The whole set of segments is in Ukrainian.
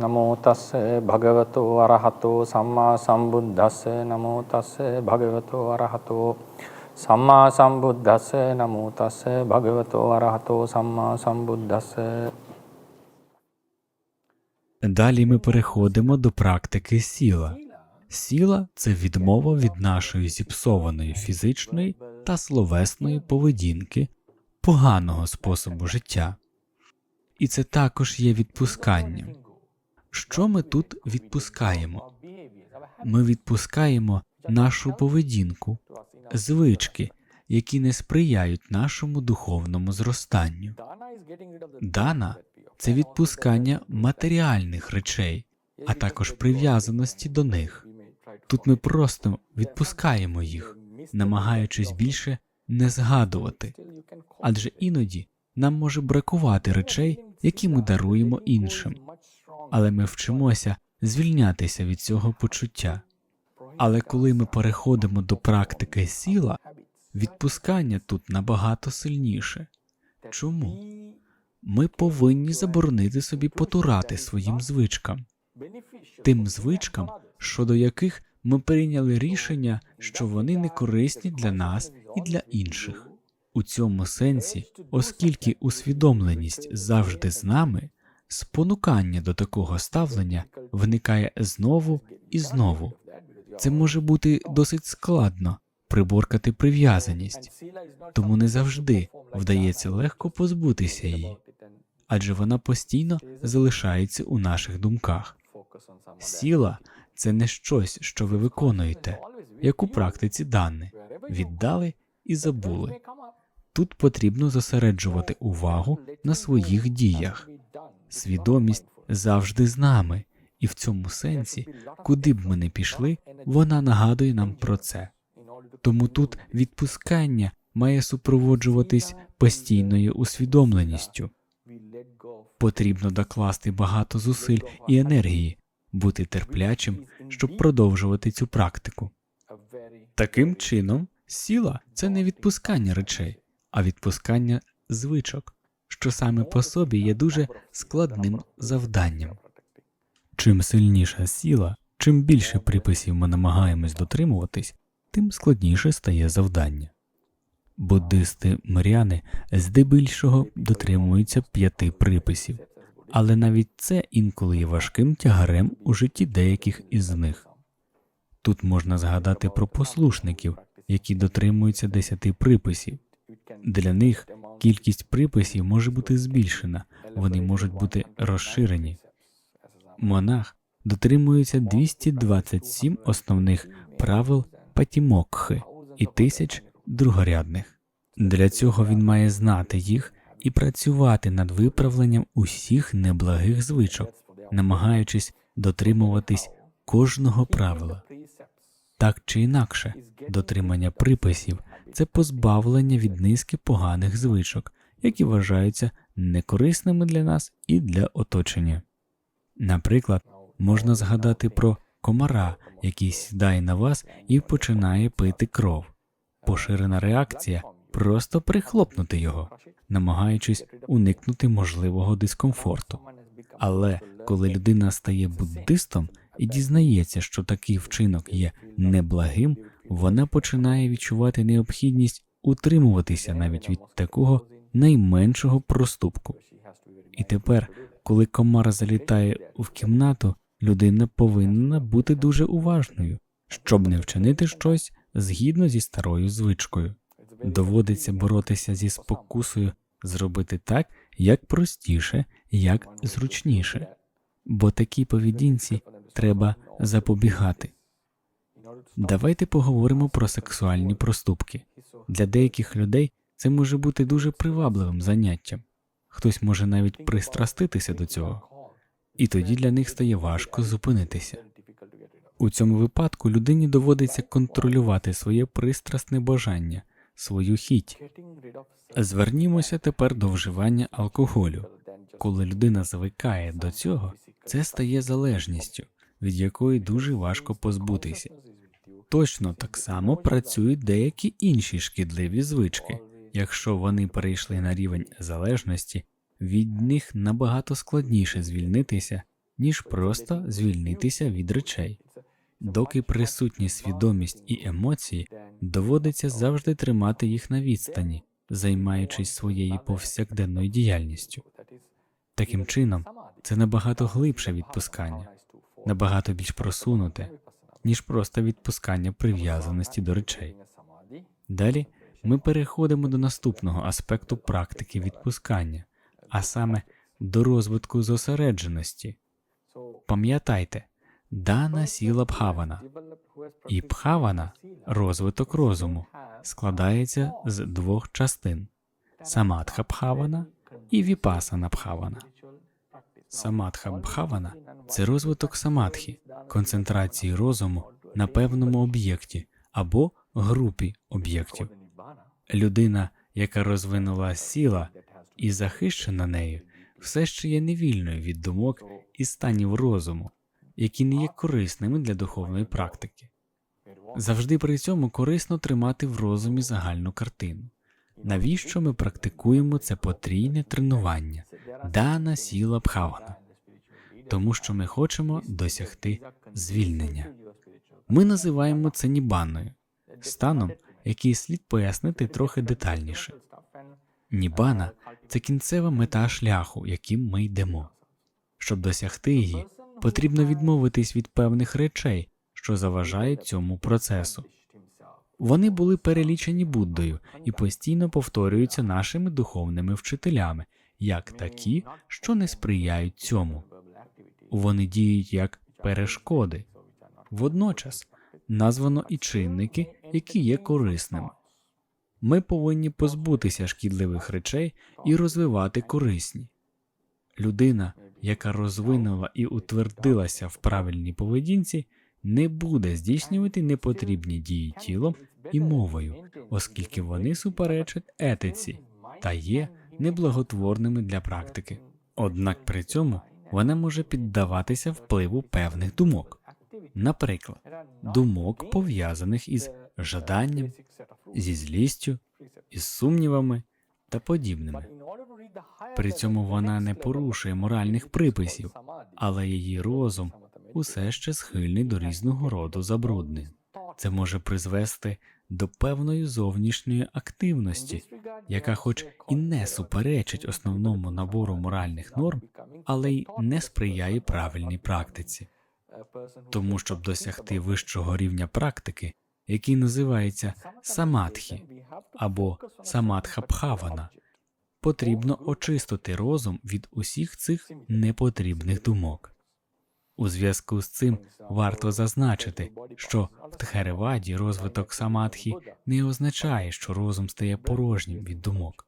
නමෝ තස්ස භගවතෝ අරහතෝ සම්මා සම්බුද්දස්ස නමෝ තස්ස භගවතෝ අරහතෝ සම්මා සම්බුද්දස්ස නමෝ තස්ස භගවතෝ අරහතෝ සම්මා සම්බුද්දස්ස Далі ми переходимо до практики сіла. Сіла це відмова від нашої зіпсованої фізичної та словесної поведінки, поганого способу життя. І це також є відпусканням. Що ми тут відпускаємо? Ми відпускаємо нашу поведінку, звички, які не сприяють нашому духовному зростанню. Дана це відпускання матеріальних речей, а також прив'язаності до них. Тут ми просто відпускаємо їх, намагаючись більше не згадувати, адже іноді нам може бракувати речей, які ми даруємо іншим, але ми вчимося звільнятися від цього почуття. Але коли ми переходимо до практики сіла, відпускання тут набагато сильніше. Чому? Ми повинні заборонити собі потурати своїм звичкам, тим звичкам, щодо яких ми прийняли рішення, що вони не корисні для нас і для інших. У цьому сенсі, оскільки усвідомленість завжди з нами, спонукання до такого ставлення виникає знову і знову. Це може бути досить складно приборкати прив'язаність, тому не завжди вдається легко позбутися її, адже вона постійно залишається у наших думках. Сіла це не щось, що ви виконуєте, як у практиці дане, віддали і забули. Тут потрібно зосереджувати увагу на своїх діях. Свідомість завжди з нами, і в цьому сенсі, куди б ми не пішли, вона нагадує нам про це. Тому тут відпускання має супроводжуватись постійною усвідомленістю. Потрібно докласти багато зусиль і енергії, бути терплячим, щоб продовжувати цю практику. Таким чином, сіла це не відпускання речей, а відпускання звичок, що саме по собі є дуже складним завданням. Чим сильніша сіла, чим більше приписів ми намагаємось дотримуватись, тим складніше стає завдання. Буддисти миряни здебільшого дотримуються п'яти приписів, але навіть це інколи є важким тягарем у житті деяких із них. Тут можна згадати про послушників, які дотримуються десяти приписів. Для них кількість приписів може бути збільшена, вони можуть бути розширені. Монах дотримується 227 основних правил патімокхи і тисяч другорядних. Для цього він має знати їх і працювати над виправленням усіх неблагих звичок, намагаючись дотримуватись кожного правила. Так чи інакше, дотримання приписів це позбавлення від низки поганих звичок, які вважаються некорисними для нас і для оточення. Наприклад, можна згадати про комара, який сідає на вас і починає пити кров. Поширена реакція просто прихлопнути його, намагаючись уникнути можливого дискомфорту. Але коли людина стає буддистом і дізнається, що такий вчинок є неблагим, вона починає відчувати необхідність утримуватися навіть від такого найменшого проступку. І тепер, коли комар залітає в кімнату, людина повинна бути дуже уважною, щоб не вчинити щось згідно зі старою звичкою. Доводиться боротися зі спокусою зробити так, як простіше, як зручніше, бо такій поведінці треба запобігати. Давайте поговоримо про сексуальні проступки. Для деяких людей це може бути дуже привабливим заняттям. Хтось може навіть пристраститися до цього, і тоді для них стає важко зупинитися. У цьому випадку людині доводиться контролювати своє пристрасне бажання, свою хіть. Звернімося тепер до вживання алкоголю. Коли людина звикає до цього, це стає залежністю, від якої дуже важко позбутися. Точно так само працюють деякі інші шкідливі звички. Якщо вони перейшли на рівень залежності, від них набагато складніше звільнитися, ніж просто звільнитися від речей. Доки присутні свідомість і емоції, доводиться завжди тримати їх на відстані, займаючись своєю повсякденною діяльністю. Таким чином, це набагато глибше відпускання, набагато більш просунуте, ніж просто відпускання прив'язаності до речей. Далі ми переходимо до наступного аспекту практики відпускання, а саме до розвитку зосередженості. Пам'ятайте, дана сіла бхавана і бхавана розвиток розуму складається з двох частин самадха бхавана і віпасана бхавана. Самадха бхавана це розвиток самадхи, концентрації розуму на певному об'єкті або групі об'єктів. Людина, яка розвинула сіла і захищена нею, все ще є невільною від думок і станів розуму, які не є корисними для духовної практики. Завжди при цьому корисно тримати в розумі загальну картину. Навіщо ми практикуємо це потрійне тренування дана сіла бхавана? Тому що ми хочемо досягти звільнення. Ми називаємо це нібаною, станом, який слід пояснити трохи детальніше. Нібана це кінцева мета шляху, яким ми йдемо. Щоб досягти її, потрібно відмовитись від певних речей, що заважають цьому процесу. Вони були перелічені Буддою і постійно повторюються нашими духовними вчителями, як такі, що не сприяють цьому. Вони діють як перешкоди. Водночас названо і чинники, які є корисними. Ми повинні позбутися шкідливих речей і розвивати корисні. Людина, яка розвинула і утвердилася в правильній поведінці, не буде здійснювати непотрібні дії тілом і мовою, оскільки вони суперечать етиці та є неблаготворними для практики. Однак при цьому вона може піддаватися впливу певних думок, наприклад, думок пов'язаних із жаданням, зі злістю, із сумнівами та подібними. При цьому вона не порушує моральних приписів, але її розум усе ще схильний до різного роду забруднень. Це може призвести до певної зовнішньої активності, яка, хоч і не суперечить основному набору моральних норм, але й не сприяє правильній практиці. Тому, щоб досягти вищого рівня практики, який називається самадхі або самадхабхавана, потрібно очистити розум від усіх цих непотрібних думок. У зв'язку з цим варто зазначити, що в Тхереваді розвиток самадхі не означає, що розум стає порожнім від думок,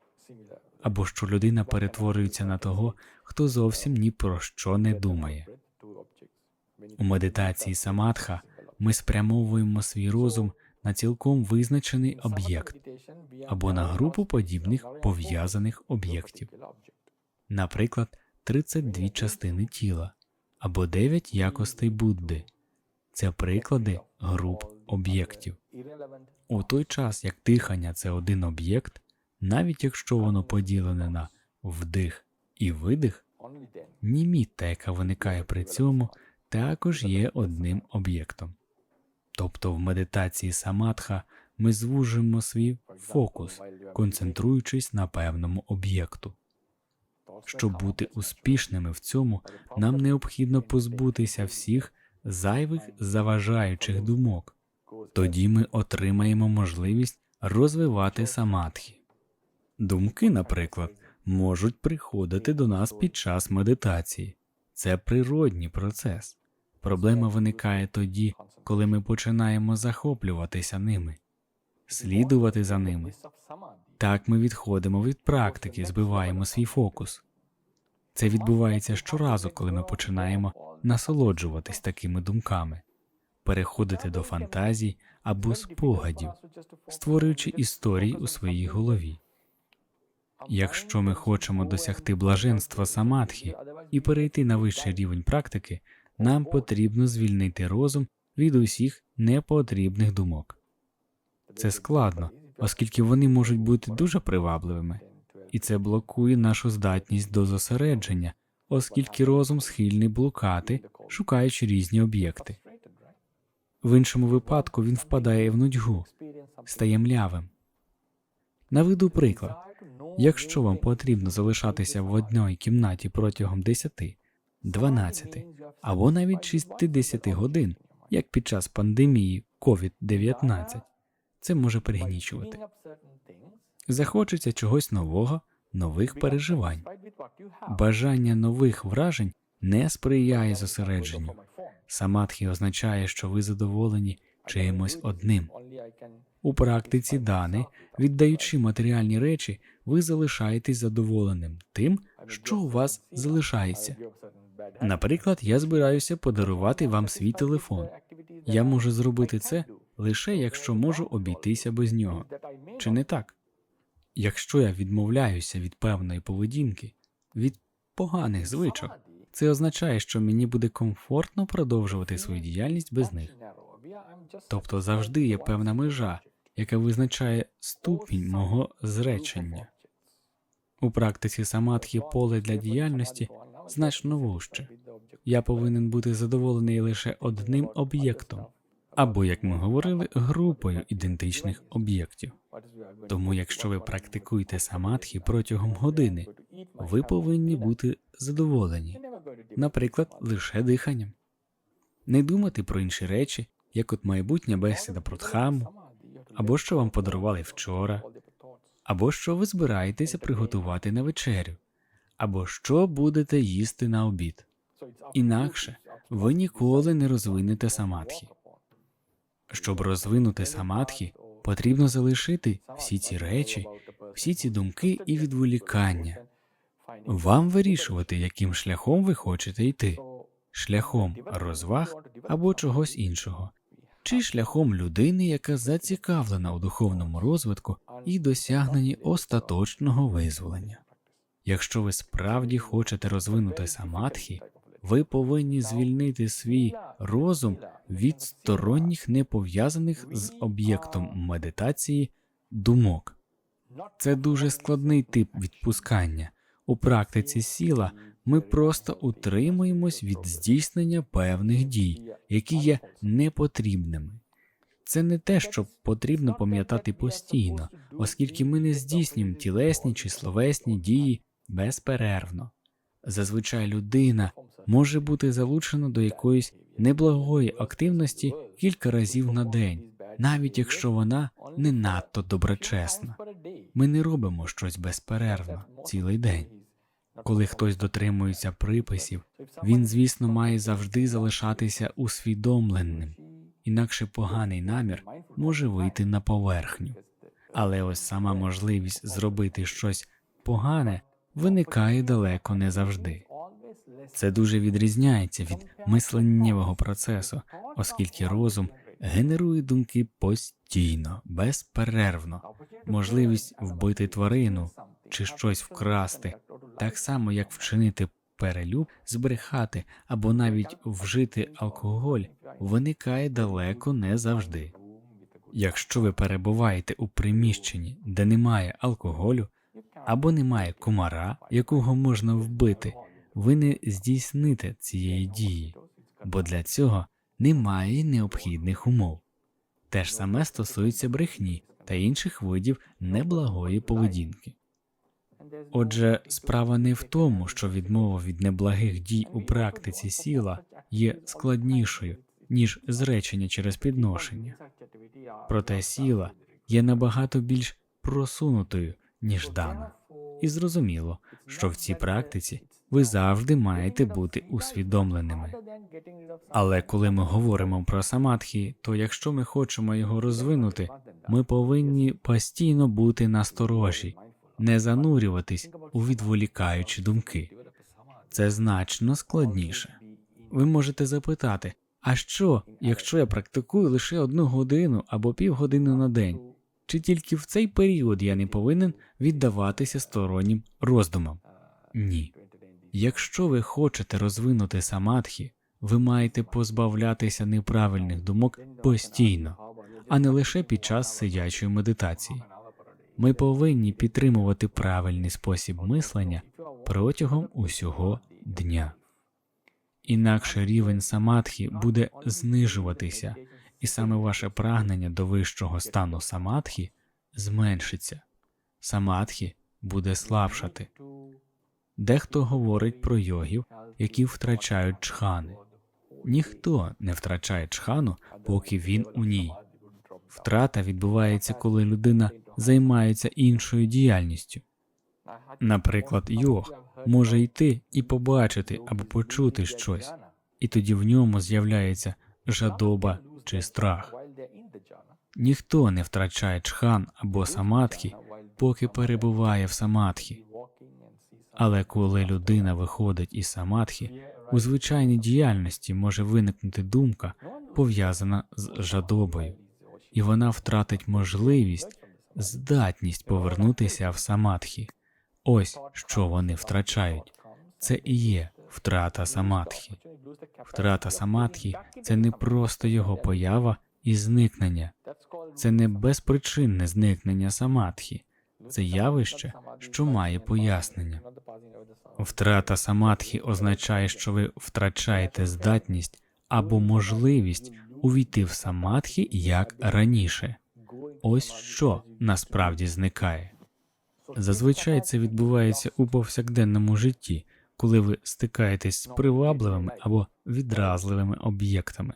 або що людина перетворюється на того, хто зовсім ні про що не думає. У медитації самадха ми спрямовуємо свій розум на цілком визначений об'єкт або на групу подібних пов'язаних об'єктів, наприклад, 32 частини тіла або 9 якостей Будди. Це приклади груп об'єктів. У той час, як дихання це один об'єкт, навіть якщо воно поділене на вдих і видих, німіта, яка виникає при цьому, також є одним об'єктом. Тобто в медитації самадха ми звужуємо свій фокус, концентруючись на певному об'єкту. Щоб бути успішними в цьому, нам необхідно позбутися всіх зайвих заважаючих думок. Тоді ми отримаємо можливість розвивати самадхі. Думки, наприклад, можуть приходити до нас під час медитації. Це природній процес. Проблема виникає тоді, коли ми починаємо захоплюватися ними, слідувати за ними. Так ми відходимо від практики, збиваємо свій фокус. Це відбувається щоразу, коли ми починаємо насолоджуватись такими думками, переходити до фантазій або спогадів, створюючи історії у своїй голові. Якщо ми хочемо досягти блаженства самадхі і перейти на вищий рівень практики, нам потрібно звільнити розум від усіх непотрібних думок. Це складно, оскільки вони можуть бути дуже привабливими, і це блокує нашу здатність до зосередження, оскільки розум схильний блукати, шукаючи різні об'єкти. В іншому випадку він впадає в нудьгу, стає млявим. Наведу приклад. Якщо вам потрібно залишатися в одній кімнаті протягом 10, 12 або навіть 60 годин, як під час пандемії COVID-19, це може пригнічувати. Захочеться чогось нового, нових переживань. Бажання нових вражень не сприяє зосередженню. Самадхі означає, що ви задоволені чимось одним. У практиці дани, віддаючи матеріальні речі, ви залишаєтесь задоволеним тим, що у вас залишається. Наприклад, я збираюся подарувати вам свій телефон. Я можу зробити це лише якщо можу обійтися без нього. Чи не так? Якщо я відмовляюся від певної поведінки, від поганих звичок, це означає, що мені буде комфортно продовжувати свою діяльність без них. Тобто завжди є певна межа, яка визначає ступінь мого зречення. У практиці самадхі поле для діяльності значно вужче. Я повинен бути задоволений лише одним об'єктом, або, як ми говорили, групою ідентичних об'єктів. Тому, якщо ви практикуєте самадхі протягом години, ви повинні бути задоволені, наприклад, лише диханням. Не думати про інші речі, як от майбутня бесіда про дхаму, або що вам подарували вчора, або що ви збираєтеся приготувати на вечерю, або що будете їсти на обід. Інакше ви ніколи не розвинете самадхі. Щоб розвинути самадхі, потрібно залишити всі ці речі, всі ці думки і відволікання. Вам вирішувати, яким шляхом ви хочете йти шляхом розваг або чогось іншого, чи шляхом людини, яка зацікавлена у духовному розвитку і досягненні остаточного визволення. Якщо ви справді хочете розвинути самадхі, ви повинні звільнити свій розум від сторонніх не пов'язаних з об'єктом медитації думок. Це дуже складний тип відпускання. У практиці сіла ми просто утримуємось від здійснення певних дій, які є непотрібними. Це не те, що потрібно пам'ятати постійно, оскільки ми не здійснюємо тілесні чи словесні дії безперервно. Зазвичай людина може бути залучена до якоїсь неблагої активності кілька разів на день, навіть якщо вона не надто доброчесна. Ми не робимо щось безперервно цілий день. Коли хтось дотримується приписів, він, звісно, має завжди залишатися усвідомленим, інакше поганий намір може вийти на поверхню. Але ось сама можливість зробити щось погане виникає далеко не завжди. Це дуже відрізняється від мисленнєвого процесу, оскільки розум генерує думки постійно, безперервно, можливість вбити тварину чи щось вкрасти, так само як вчинити перелюб, збрехати або навіть вжити алкоголь, виникає далеко не завжди. Якщо ви перебуваєте у приміщенні, де немає алкоголю або немає комара, якого можна вбити, ви не здійсните цієї дії, бо для цього немає необхідних умов. Те ж саме стосується брехні та інших видів неблагої поведінки. Отже, справа не в тому, що відмова від неблагих дій у практиці сіла є складнішою, ніж зречення через підношення. Проте сіла є набагато більш просунутою, ніж дана. І зрозуміло, що в цій практиці ви завжди маєте бути усвідомленими. Але коли ми говоримо про самадхі, то якщо ми хочемо його розвинути, ми повинні постійно бути насторожі, не занурюватись у відволікаючі думки. Це значно складніше. Ви можете запитати, а що, якщо я практикую лише одну годину або півгодини на день? Чи тільки в цей період я не повинен віддаватися стороннім роздумам? Ні. Якщо ви хочете розвинути самадхі, ви маєте позбавлятися неправильних думок постійно, а не лише під час сидячої медитації. Ми повинні підтримувати правильний спосіб мислення протягом усього дня. Інакше рівень самадхі буде знижуватися, і саме ваше прагнення до вищого стану самадхі зменшиться. Самадхі буде слабшати. Дехто говорить про йогів, які втрачають чхани. Ніхто не втрачає чхану, поки він у ній. Втрата відбувається, коли людина займається іншою діяльністю. Наприклад, йог може йти і побачити або почути щось, і тоді в ньому з'являється жадоба чи страх. Ніхто не втрачає чхан або самадхі, поки перебуває в самадхі. Але коли людина виходить із самадхі, у звичайній діяльності може виникнути думка, пов'язана з жадобою, і вона втратить можливість, здатність повернутися в самадхі. Ось що вони втрачають. Це і є втрата самадхі. Втрата самадхі це не просто його поява і зникнення, це не безпричинне зникнення самадхі, це явище, що має пояснення. Втрата самадхі означає, що ви втрачаєте здатність або можливість увійти в самадхі як раніше. Ось що насправді зникає. Зазвичай це відбувається у повсякденному житті, коли ви стикаєтесь з привабливими або відразливими об'єктами,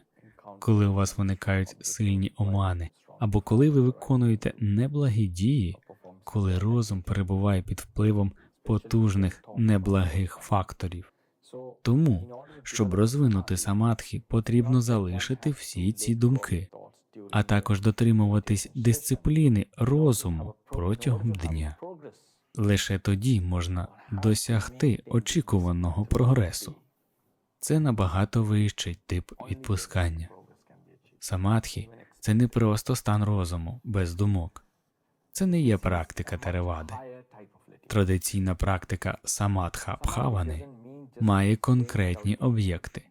коли у вас виникають сильні омани, або коли ви виконуєте неблагі дії, коли розум перебуває під впливом потужних неблагих факторів. Тому, щоб розвинути самадхі, потрібно залишити всі ці думки, а також дотримуватись дисципліни розуму протягом дня. Лише тоді можна досягти очікуваного прогресу. Це набагато вищий тип відпускання. Самадхі це не просто стан розуму без думок. Це не є практика теревади. Традиційна практика самадха бхавани має конкретні об'єкти.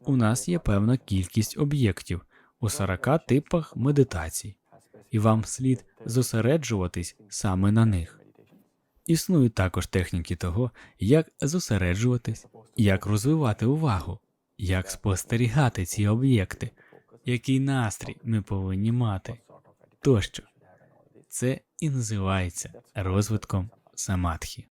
У нас є певна кількість об'єктів у 40 типах медитацій, і вам слід зосереджуватись саме на них. Існують також техніки того, як зосереджуватись, як розвивати увагу, як спостерігати ці об'єкти, який настрій ми повинні мати тощо. Це і називається розвитком самадхі.